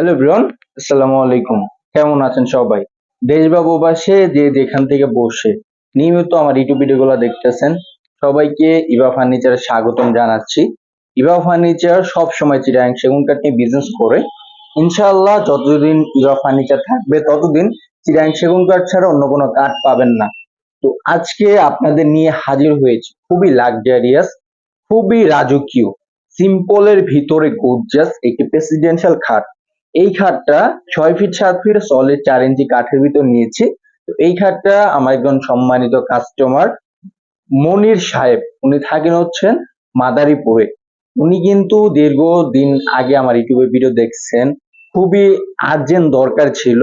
Hello Brian আসসালামু আলাইকুম। কেমন আছেন সবাই? দেশ বা প্রবাসে যে যেখান থেকে বসে নিয়মিত আমার ইউটিউব ভিডিওগুলো দেখতেছেন, সবাইকে ইভা ফার্নিচারে স্বাগতম জানাচ্ছি। ইভা ফার্নিচার সব সময় চিরাং সেগুন কাঠ নিয়ে বিজনেস করে। ইনশাআল্লাহ যতদিন ইভা ফার্নিচার থাকবে, ততদিন চিরাং সেগুন কাঠ ছাড়া অন্য কোনো কাঠ পাবেন না। তো আজকে আপনাদের নিয়ে হাজির হয়েছে খুবই লাক্সারিয়াস খুবই রাজকীয় সিম্পলের ভিতরে গোর্জাস একটি প্রেসিডেন্সিয়াল খাট। এই খাটটা ছয় ফিট সাত ফিট সলিড চার ইঞ্চি কাঠের ভিতর নিয়েছি। তো এই খাটটা আমার একজন সম্মানিত কাস্টমার মনির সাহেব, উনি থাকেন হচ্ছেন মাদারীপুরে। উনি কিন্তু দীর্ঘ দিন আগে আমার ইউটিউবে ভিডিও দেখছেন। খুবই আর্জেন্ট দরকার ছিল।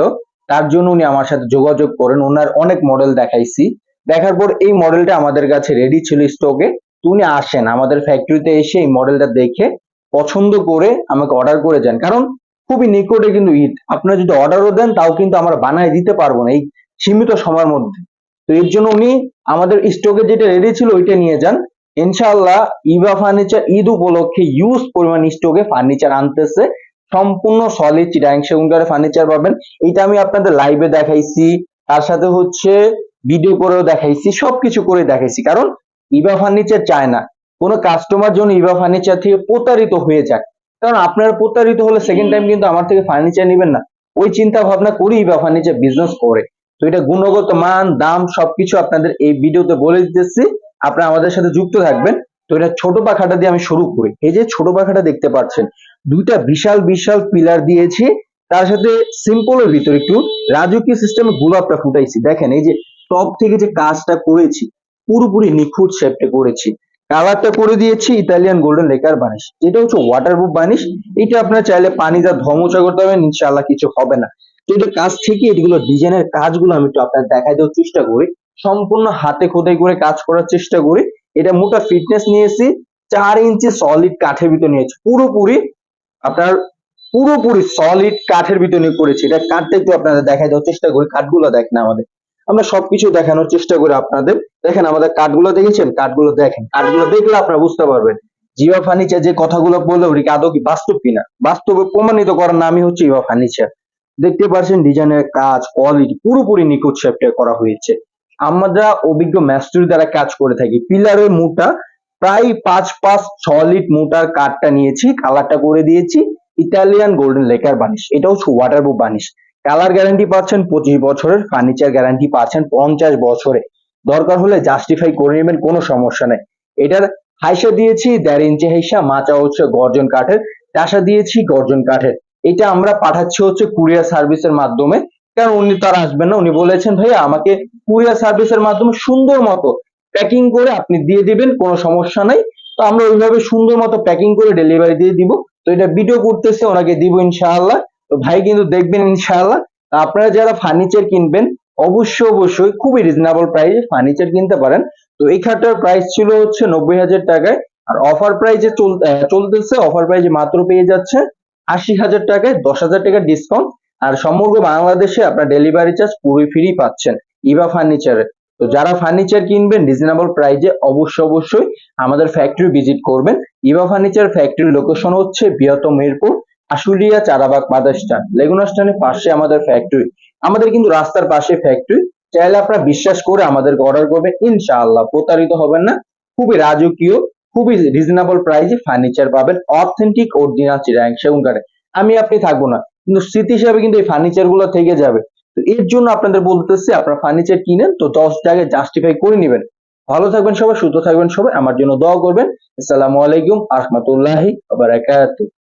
তার জন্য উনি আমার সাথে যোগাযোগ করেন। ওনার অনেক মডেল দেখাইছি। দেখার পর এই মডেলটা আমাদের কাছে রেডি ছিল স্টকে উনি আসেন। আমাদের ফ্যাক্টরিতে এসে এই মডেলটা দেখে পছন্দ করে আমাকে অর্ডার করে যান। কারণ খুবই নিকটে কিন্তু ঈদ। আপনারা যদি অর্ডারও দেন, তাও কিন্তু আমরা বানায় দিতে পারব না এই সীমিত সময়ের মধ্যে। তো এর জন্য উনি আমাদের স্টকে যেটা রেডি ছিল, ওইটা নিয়ে যান। ইনশাআল্লাহ ইভা ফার্নিচার ঈদ উপলক্ষে ইউজ পরিমাণ স্টকে ফার্নিচার আনতেছে। সম্পূর্ণ সলিড চিটাং সেগুনকারে ফার্নিচার পাবেন। এটা আমি আপনাদের লাইভে দেখাইছি। তার সাথে হচ্ছে ভিডিও করেও দেখাইছি। সবকিছু করে দেখাইছি। কারণ ইভা ফার্নিচার চায় না। কোনো কাস্টমার জন্য ইভা ফার্নিচার থেকে প্রতারিত হয়ে যায় কারণ আপনারা প্রতারিত হলে সেকেন্ড টাইম কিন্তু আমার থেকে ফার্নিচার নেবেন না। ওই চিন্তা ভাবনা করেই বা ফার্নিচার বিজনেস করে। তো এটা গুণগত মান, দাম সবকিছু আপনাদের এই ভিডিওতে বলে দিতেছি। আপনারা আমাদের সাথে যুক্ত থাকবেন। তো এটা ছোট পাখাটা দিয়ে আমি শুরু করি। এই যে ছোট পাখাটা দেখতে পাচ্ছেন, দুইটা বিশাল বিশাল পিলার দিয়েছি। তার সাথে সিম্পলের ভিতরে একটু রাজকীয় সিস্টেমে গোলাপটা ফুটাইছি। দেখেন, এই যে টপ থেকে যে কাজটা করেছি, পুরোপুরি নিখুঁত শেপটা করেছি। কালারটা করে দিয়েছি ইতালিয়ান গোল্ডেন লেকার বানিশ। যেটা হচ্ছে ওয়াটারপ্রুফ বানিশ, এটা আপনার চাইলে পানি যা ধমচা করতে হবে, ইনশাআল্লাহ কিছু হবে না। তো এটা কাজ থেকে এগুলো ডিজাইনের কাজগুলো আমি একটু আপনার দেখাই দেওয়ার চেষ্টা করি। সম্পূর্ণ হাতে খোদাই করে কাজ করার চেষ্টা করি। এটা মোটা ফিটনেস নিয়েছি, চার ইঞ্চি সলিড কাঠের ভিতর নিয়েছি। পুরোপুরি আপনার পুরোপুরি সলিড কাঠের ভিতর নিয়ে করেছি। এটা কাঠটা একটু আপনাদের দেখাই দেওয়ার চেষ্টা করি, কাঠগুলো দেখেন আমাদের। আমরা সবকিছু দেখানোর চেষ্টা করি আপনাদের। দেখেন আমাদের কাঠগুলো দেখেছেন? কাঠগুলো দেখেন। কাঠগুলো দেখলে আপনারা বুঝতে পারবেন জিওয়া ফার্নিচার যে কথাগুলো বলল আদৌ কি বাস্তব কিনা? বাস্তবে প্রমাণিত করার নামই হচ্ছে ইভা ফার্নিচার। দেখতে পাচ্ছেন ডিজাইনের কাজ কোয়ালিটি পুরোপুরি নিখুঁত শেপটা করা হয়েছে। আমরা অভিজ্ঞ ম্যাস্ট্রি দ্বারা কাজ করে থাকি। পিলারের মোটা, প্রায় পাঁচ পাঁচ ছ লিট মোটার কাঠটা নিয়েছি কালারটা করে দিয়েছি। Italian golden lacquer varnish. এটা হচ্ছে ওয়াটারপ্রুফ বানিশ। কালার গ্যারান্টি পাচ্ছেন পঁচিশ বছরের ফার্নিচার গ্যারান্টি পাচ্ছেন পঞ্চাশ বছরে দরকার হলে জাস্টিফাই করে নেবেন, কোনো সমস্যা নেই। এটার হাইসা দিয়েছি, দেড় ইঞ্চি হাইসা, মাচা হচ্ছে গর্জন কাঠের, টাসা দিয়েছি গর্জন কাঠের। এটা আমরা পাঠাচ্ছি হচ্ছে কুরিয়ার সার্ভিসের মাধ্যমে। কারণ উনি তো আর আসবেন না, উনি বলেছেন, ভাইয়া, আমাকে কুরিয়ার সার্ভিসের মাধ্যমে সুন্দর মতো প্যাকিং করে আপনি দিয়ে দিবেন, কোনো সমস্যা নাই। তো আমরা ওইভাবে সুন্দর মতো প্যাকিং করে ডেলিভারি দিয়ে দিব। তো এটা ভিডিও করতেছে, ওনাকে দিব ইনশাআল্লাহ। তো ভাই কিন্তু দেখবেন ইনশাআল্লাহ আপনারা যারা ফার্নিচার কিনবেন, অবশ্যই অবশ্যই খুবই রিজনেবল প্রাইসে ফার্নিচার কিনতে পারেন। তো এই খাটটার প্রাইস ছিল হচ্ছে নব্বই হাজার টাকায়, আর অফার প্রাইজে চলতেছে অফার প্রাইজে মাত্র পেয়ে যাচ্ছে আশি হাজার টাকায়, দশ হাজার টাকা ডিসকাউন্ট আর সমগ্র বাংলাদেশে আপনার ডেলিভারি চার্জ পুরো ফ্রি পাচ্ছেন ইভা ফার্নিচারে তো যারা ফার্নিচার কিনবেন রিজনেবল প্রাইজে অবশ্যই অবশ্যই আমাদের ফ্যাক্টরি ভিজিট করবেন। ইভা ফার্নিচার ফ্যাক্টরি লোকেশন হচ্ছে বৃহত্তম মিরপুর। আশুলিয়া, চারাবাগ মাদার লেগুনা স্ট্যান্ডের পাশে আমাদের ফ্যাক্টরি আমাদের কিন্তু রাস্তার পাশে ফ্যাক্টরি চাইলে আপনারা বিশ্বাস করে আমাদেরকে অর্ডার করবেন। ইনশাআল্লাহ প্রতারিত হবেন না। খুবই রাজকীয়, খুবই রিজনেবল প্রাইসে ফার্নিচার পাবেন। অথেন্টিক অরিজিনাল চিরাং সেগুন কাঠে আমি আপনি থাকব না। কিন্তু স্মৃতি হিসাবে কিন্তু এই ফার্নিচারগুলো থেকে যাবে। তো এর জন্য আপনাদের বলতেছি, আপনারা ফার্নিচার কিনেন, তো দশ জায়গায় জাস্টিফাই করে নেবেন। ভালো থাকবেন সবাই, সুস্থ থাকবেন সবাই। আমার জন্য দোয়া করবেন। আসসালামু আলাইকুম, আহমতুল্লাহি বারাকাতুহু